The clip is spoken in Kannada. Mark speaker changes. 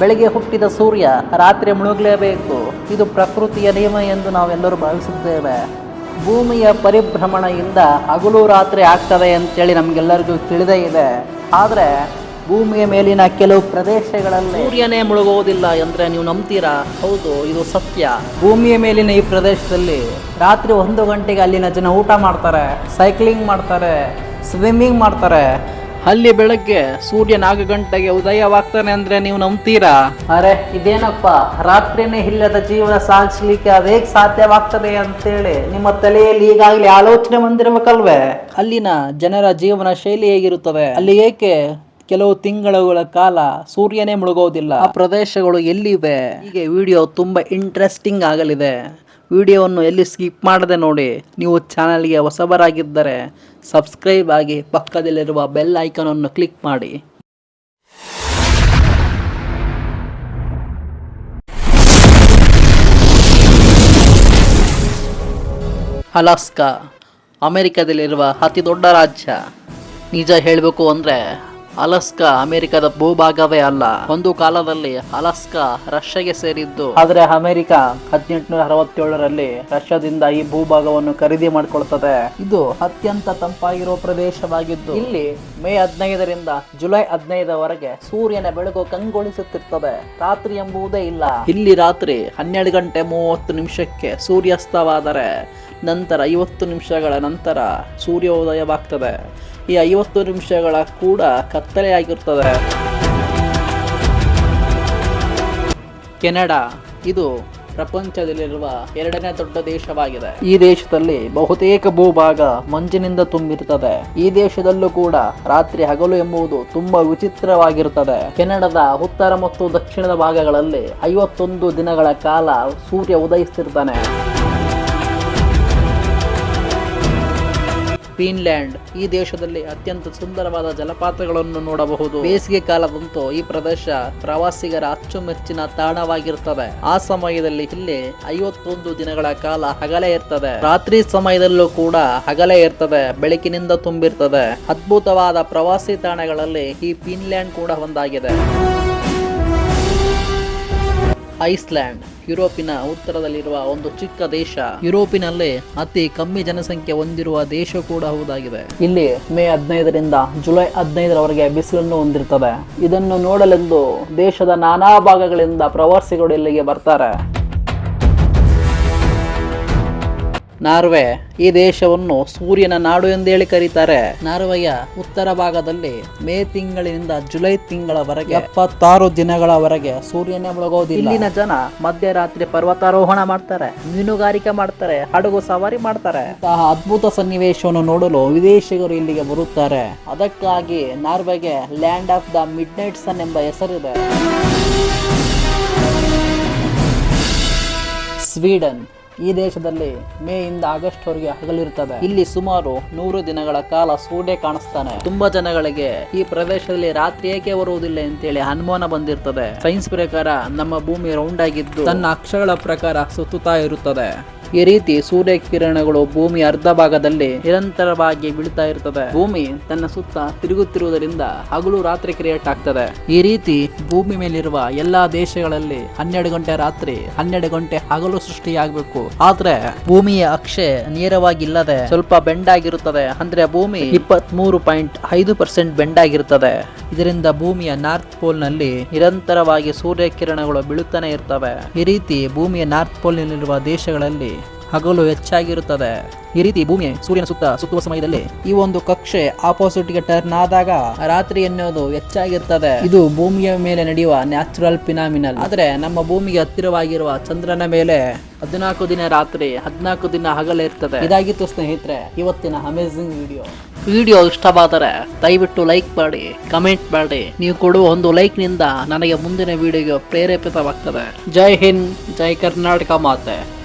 Speaker 1: ಬೆಳಗ್ಗೆ ಹುಟ್ಟಿದ ಸೂರ್ಯ ರಾತ್ರಿ ಮುಳುಗಲೇಬೇಕು. ಇದು ಪ್ರಕೃತಿಯ ನಿಯಮ ಎಂದು ನಾವೆಲ್ಲರೂ ಭಾವಿಸುತ್ತೇವೆ. ಭೂಮಿಯ ಪರಿಭ್ರಮಣೆಯಿಂದ ಹಗಲು ರಾತ್ರಿ ಆಗ್ತದೆ ಅಂತೇಳಿ ನಮಗೆಲ್ಲರಿಗೂ ತಿಳಿದೇ ಇದೆ. ಆದರೆ ಭೂಮಿಯ ಮೇಲಿನ ಕೆಲವು ಪ್ರದೇಶಗಳಲ್ಲಿ ಸೂರ್ಯನೇ ಮುಳುಗುವುದಿಲ್ಲ ಅಂದರೆ ನೀವು ನಂಬ್ತೀರಾ? ಹೌದು ಇದು ಸತ್ಯ. ಭೂಮಿಯ ಮೇಲಿನ ಈ ಪ್ರದೇಶದಲ್ಲಿ ರಾತ್ರಿ ಒಂದು ಗಂಟೆಗೆ ಅಲ್ಲಿನ ಜನ ಊಟ ಮಾಡ್ತಾರೆ ಸೈಕ್ಲಿಂಗ್ ಮಾಡ್ತಾರೆ ಸ್ವಿಮ್ಮಿಂಗ್ ಮಾಡ್ತಾರೆ. ಅಲ್ಲಿ ಬೆಳಗ್ಗೆ ಸೂರ್ಯ ನಾಲ್ಕು ಗಂಟೆಗೆ ಉದಯವಾಗ್ತಾನೆ ಅಂದ್ರೆ ನೀವು ನಂಬ್ತೀರಾ? ಅರೆ ಇದೇನಪ್ಪ? ರಾತ್ರಿನೇ ಇಲ್ಲದ ಜೀವನ ಸಾಗಿಸ್ಲಿಕ್ಕೆ ಅದೇಗ್ ಸಾಧ್ಯವಾಗ್ತದೆ ಅಂತೇಳಿ ನಿಮ್ಮ ತಲೆಯಲ್ಲಿ ಈಗಾಗಲೇ ಆಲೋಚನೆ ಬಂದಿರಬೇಕಲ್ವೇ? ಅಲ್ಲಿನ ಜನರ ಜೀವನ ಶೈಲಿ ಹೇಗಿರುತ್ತದೆ ಅಲ್ಲಿ ಏಕೆ ಕೆಲವು ತಿಂಗಳುಗಳ ಕಾಲ ಸೂರ್ಯನೇ ಮುಳುಗೋದಿಲ್ಲ? ಆ ಪ್ರದೇಶಗಳು ಎಲ್ಲಿವೆ? ಹೀಗೆ ವಿಡಿಯೋ ತುಂಬಾ ಇಂಟ್ರೆಸ್ಟಿಂಗ್ ಆಗಲಿದೆ. ವಿಡಿಯೋವನ್ನು ಎಲ್ಲಿ ಸ್ಕಿಪ್ ಮಾಡದೆ ನೋಡಿ, ನೀವು ಚಾನಲ್ಗೆ ಹೊಸಬರಾಗಿದ್ದರೆ ಸಬ್ಸ್ಕ್ರೈಬ್ ಆಗಿ ಪಕ್ಕದಲ್ಲಿರುವ ಬೆಲ್ ಐಕಾನನ್ನು ಕ್ಲಿಕ್ ಮಾಡಿ. ಅಲಾಸ್ಕಾ, ಅಮೆರಿಕದಲ್ಲಿರುವ ಅತಿ ದೊಡ್ಡ ರಾಜ್ಯ. ನಿಜ ಹೇಳಬೇಕು ಅಂದ್ರೆ ಅಲಸ್ಕಾ ಅಮೆರಿಕದ ಭೂಭಾಗವೇ ಅಲ್ಲ. ಒಂದು ಕಾಲದಲ್ಲಿ ಅಲಸ್ಕಾ ರಷ್ಯಾಗೆ ಸೇರಿದ್ದು. ಆದ್ರೆ ಅಮೆರಿಕ ಹದಿನೆಂಟುನೂರ ಅರವತ್ತೇಳರಲ್ಲಿ ರಷ್ಯಾದಿಂದ ಈ ಭೂಭಾಗವನ್ನು ಖರೀದಿ ಮಾಡಿಕೊಳ್ತದೆ. ಇದು ಅತ್ಯಂತ ತಂಪಾಗಿರುವ ಪ್ರದೇಶವಾಗಿದ್ದು. ಇಲ್ಲಿ ಮೇ ಹದಿನೈದರಿಂದ ಜುಲೈ ಹದಿನೈದವರೆಗೆ ಸೂರ್ಯನ ಬೆಳಕು ಕಂಗೊಳಿಸುತ್ತಿರ್ತದೆ. ರಾತ್ರಿ ಎಂಬುದೇ ಇಲ್ಲ. ಇಲ್ಲಿ ರಾತ್ರಿ ಹನ್ನೆರಡು ಗಂಟೆ ಮೂವತ್ತು ನಿಮಿಷಕ್ಕೆ ಸೂರ್ಯಾಸ್ತವಾದರೆ ನಂತರ ಐವತ್ತು ನಿಮಿಷಗಳ ನಂತರ ಸೂರ್ಯೋದಯವಾಗ್ತದೆ. ಈ ಐವತ್ತು ನಿಮಿಷಗಳ ಕೂಡ ಕತ್ತಲೆಯಾಗಿರ್ತದೆ ಕೆನಡಾ, ಇದು ಪ್ರಪಂಚದಲ್ಲಿರುವ ಎರಡನೇ ದೊಡ್ಡ ದೇಶವಾಗಿದೆ. ಈ ದೇಶದಲ್ಲಿ ಬಹುತೇಕ ಭೂಭಾಗ ಮಂಜಿನಿಂದ ತುಂಬಿರುತ್ತದೆ. ಈ ದೇಶದಲ್ಲೂ ಕೂಡ ರಾತ್ರಿ ಹಗಲು ಎಂಬುದು ತುಂಬಾ ವಿಚಿತ್ರವಾಗಿರುತ್ತದೆ. ಕೆನಡಾದ ಉತ್ತರ ಮತ್ತು ದಕ್ಷಿಣದ ಭಾಗಗಳಲ್ಲಿ ಐವತ್ತೊಂದು ದಿನಗಳ ಕಾಲ ಸೂರ್ಯ ಉದಯಿಸ್ತಿರ್ತಾನೆ. ಫಿನ್ಲ್ಯಾಂಡ್ ಈ ದೇಶದಲ್ಲಿ ಅತ್ಯಂತ ಸುಂದರವಾದ ಜಲಪಾತಗಳನ್ನು ನೋಡಬಹುದು. ಬೇಸಿಗೆ ಕಾಲದಂತೂ ಈ ಪ್ರದೇಶ ಪ್ರವಾಸಿಗರ ಅಚ್ಚುಮೆಚ್ಚಿನ ತಾಣವಾಗಿರುತ್ತದೆ ಆ ಸಮಯದಲ್ಲಿ ಇಲ್ಲಿ ಐವತ್ತೊಂದು ದಿನಗಳ ಕಾಲ ಹಗಲೇ ಇರ್ತದೆ. ರಾತ್ರಿ ಸಮಯದಲ್ಲೂ ಕೂಡ ಹಗಲೇ ಇರ್ತದೆ, ಬೆಳಕಿನಿಂದ ತುಂಬಿರ್ತದೆ. ಅದ್ಭುತವಾದ ಪ್ರವಾಸಿ ತಾಣಗಳಲ್ಲಿ ಈ ಫಿನ್ಲ್ಯಾಂಡ್ ಕೂಡ ಒಂದಾಗಿದೆ. ಐಸ್ಲ್ಯಾಂಡ್ ಯುರೋಪಿನ ಉತ್ತರದಲ್ಲಿರುವ ಒಂದು ಚಿಕ್ಕ ದೇಶ. ಯುರೋಪಿನಲ್ಲೇ ಅತಿ ಕಮ್ಮಿ ಜನಸಂಖ್ಯೆ ಹೊಂದಿರುವ ದೇಶ ಕೂಡ ಹೌದಾಗಿದೆ. ಇಲ್ಲಿ ಮೇ ಹದಿನೈದರಿಂದ ಜುಲೈ ಹದಿನೈದರವರೆಗೆ ಬಿಸಿಲನ್ನು ಹೊಂದಿರ್ತದೆ. ಇದನ್ನು ನೋಡಲೆಂದು ದೇಶದ ನಾನಾ ಭಾಗಗಳಿಂದ ಪ್ರವಾಸಿಗಳು ಇಲ್ಲಿಗೆ ಬರ್ತಾರೆ. ನಾರ್ವೆ ಈ ದೇಶವನ್ನು ಸೂರ್ಯನ ನಾಡು ಎಂದೇಳಿ ಕರೀತಾರೆ. ನಾರ್ವೆಯ ಉತ್ತರ ಭಾಗದಲ್ಲಿ ಮೇ ತಿಂಗಳಿನಿಂದ ಜುಲೈ ತಿಂಗಳವರೆಗೆ ಎಪ್ಪತ್ತಾರು ದಿನಗಳವರೆಗೆ ಸೂರ್ಯನೇ ಮುಳುಗೋದಿಲ್ಲ ಇಲ್ಲಿನ ಜನ ಮಧ್ಯರಾತ್ರಿ ಪರ್ವತಾರೋಹಣ ಮಾಡ್ತಾರೆ ಮೀನುಗಾರಿಕೆ ಮಾಡ್ತಾರೆ ಹಡಗು ಸವಾರಿ ಮಾಡ್ತಾರೆ. ಆ ಅದ್ಭುತ ಸನ್ನಿವೇಶವನ್ನು ನೋಡಲು ವಿದೇಶಿಗರು ಇಲ್ಲಿಗೆ ಬರುತ್ತಾರೆ. ಅದಕ್ಕಾಗಿ ನಾರ್ವೆಗೆ land of the midnight sun ಎಂಬ ಹೆಸರಿದೆ. ಸ್ವೀಡನ್ ಈ ದೇಶದಲ್ಲಿ ಮೇ ಇಂದ ಆಗಸ್ಟ್ ವರೆಗೆ ಹಗಲಿರುತ್ತದೆ ಇಲ್ಲಿ ಸುಮಾರು ನೂರು ದಿನಗಳ ಕಾಲ ಸೂರ್ಯ ಕಾಣಿಸ್ತಾನೆ. ತುಂಬಾ ಜನಗಳಿಗೆ ಈ ಪ್ರದೇಶದಲ್ಲಿ ರಾತ್ರಿ ಏಕೆ ಬರುವುದಿಲ್ಲ ಅಂತೇಳಿ ಅನುಮಾನ ಬಂದಿರ್ತದೆ. ಸೈನ್ಸ್ ಪ್ರಕಾರ ನಮ್ಮ ಭೂಮಿ ರೌಂಡ್ ಆಗಿದ್ದು, ತನ್ನ ಅಕ್ಷಗಳ ಪ್ರಕಾರ ಸುತ್ತುತ್ತಾ ಇರುತ್ತದೆ. ಈ ರೀತಿ ಸೂರ್ಯ ಕಿರಣಗಳು ಭೂಮಿ ಅರ್ಧ ಭಾಗದಲ್ಲಿ ನಿರಂತರವಾಗಿ ಬೀಳ್ತಾ ಇರ್ತದೆ. ಭೂಮಿ ತನ್ನ ಸುತ್ತ ತಿರುಗುತ್ತಿರುವುದರಿಂದ ಹಗಲು ರಾತ್ರಿ ಕ್ರಿಯೇಟ್ ಆಗ್ತದೆ. ಈ ರೀತಿ ಭೂಮಿ ಮೇಲಿರುವ ಎಲ್ಲಾ ದೇಶಗಳಲ್ಲಿ ಹನ್ನೆರಡು ಗಂಟೆ ರಾತ್ರಿ, ಹನ್ನೆರಡು ಗಂಟೆ ಹಗಲು ಸೃಷ್ಟಿಯಾಗಬೇಕು. ಆದ್ರೆ ಭೂಮಿಯ ಅಕ್ಷೆ ನೇರವಾಗಿ ಇಲ್ಲದೆ ಸ್ವಲ್ಪ ಬೆಂಡ್ ಆಗಿರುತ್ತದೆ ಅಂದ್ರೆ ಭೂಮಿ ಇಪ್ಪತ್ತ್ ಮೂರು ಪಾಯಿಂಟ್ ಐದು ಪರ್ಸೆಂಟ್ ಬೆಂಡ್ ಆಗಿರುತ್ತದೆ ಇದರಿಂದ ಭೂಮಿಯ ನಾರ್ತ್ ಪೋಲ್ನಲ್ಲಿ ನಿರಂತರವಾಗಿ ಸೂರ್ಯ ಕಿರಣಗಳು ಬೀಳುತ್ತಾನೆ ಇರ್ತವೆ. ಈ ರೀತಿ ಭೂಮಿಯ ನಾರ್ತ್ ಪೋಲ್ ನಲ್ಲಿರುವ ದೇಶಗಳಲ್ಲಿ ಹಗಲು ಹೆಚ್ಚಾಗಿರುತ್ತದೆ. ಈ ರೀತಿ ಭೂಮಿ ಸೂರ್ಯನ ಸುತ್ತ ಸುತ್ತುವ ಸಮಯದಲ್ಲಿ ಈ ಒಂದು ಕಕ್ಷೆ ಆಪೋಸಿಟ್ಗೆ ಟರ್ನ್ ಆದಾಗ ರಾತ್ರಿ ಎನ್ನುವುದು ಹೆಚ್ಚಾಗಿರ್ತದೆ. ಇದು ಭೂಮಿಯ ಮೇಲೆ ನಡೆಯುವ ನ್ಯಾಚುರಲ್ ಫಿನಾಮಿನಲ್. ಆದ್ರೆ ನಮ್ಮ ಭೂಮಿಗೆ ಹತ್ತಿರವಾಗಿರುವ ಚಂದ್ರನ ಮೇಲೆ ಹದಿನಾಲ್ಕು ದಿನ ರಾತ್ರಿ ಹದಿನಾಲ್ಕು ದಿನ ಹಗಲೇ ಇರ್ತದೆ ಇದಾಗಿತ್ತು ಸ್ನೇಹಿತರೆ, ಇವತ್ತಿನ ಅಮೇಝಿಂಗ್ ವಿಡಿಯೋ. ವಿಡಿಯೋ ಇಷ್ಟವಾದರೆ ದಯವಿಟ್ಟು ಲೈಕ್ ಮಾಡಿ, ಕಮೆಂಟ್ ಮಾಡಿ. ನೀವು ಕೊಡುವ ಒಂದು ಲೈಕ್ನಿಂದ ನನಗೆ ಮುಂದಿನ ವಿಡಿಯೋಗೆ ಪ್ರೇರೇಪಿತವಾಗ್ತದೆ. ಜೈ ಹಿಂದ್, ಜೈ ಕರ್ನಾಟಕ ಮಾತೆ.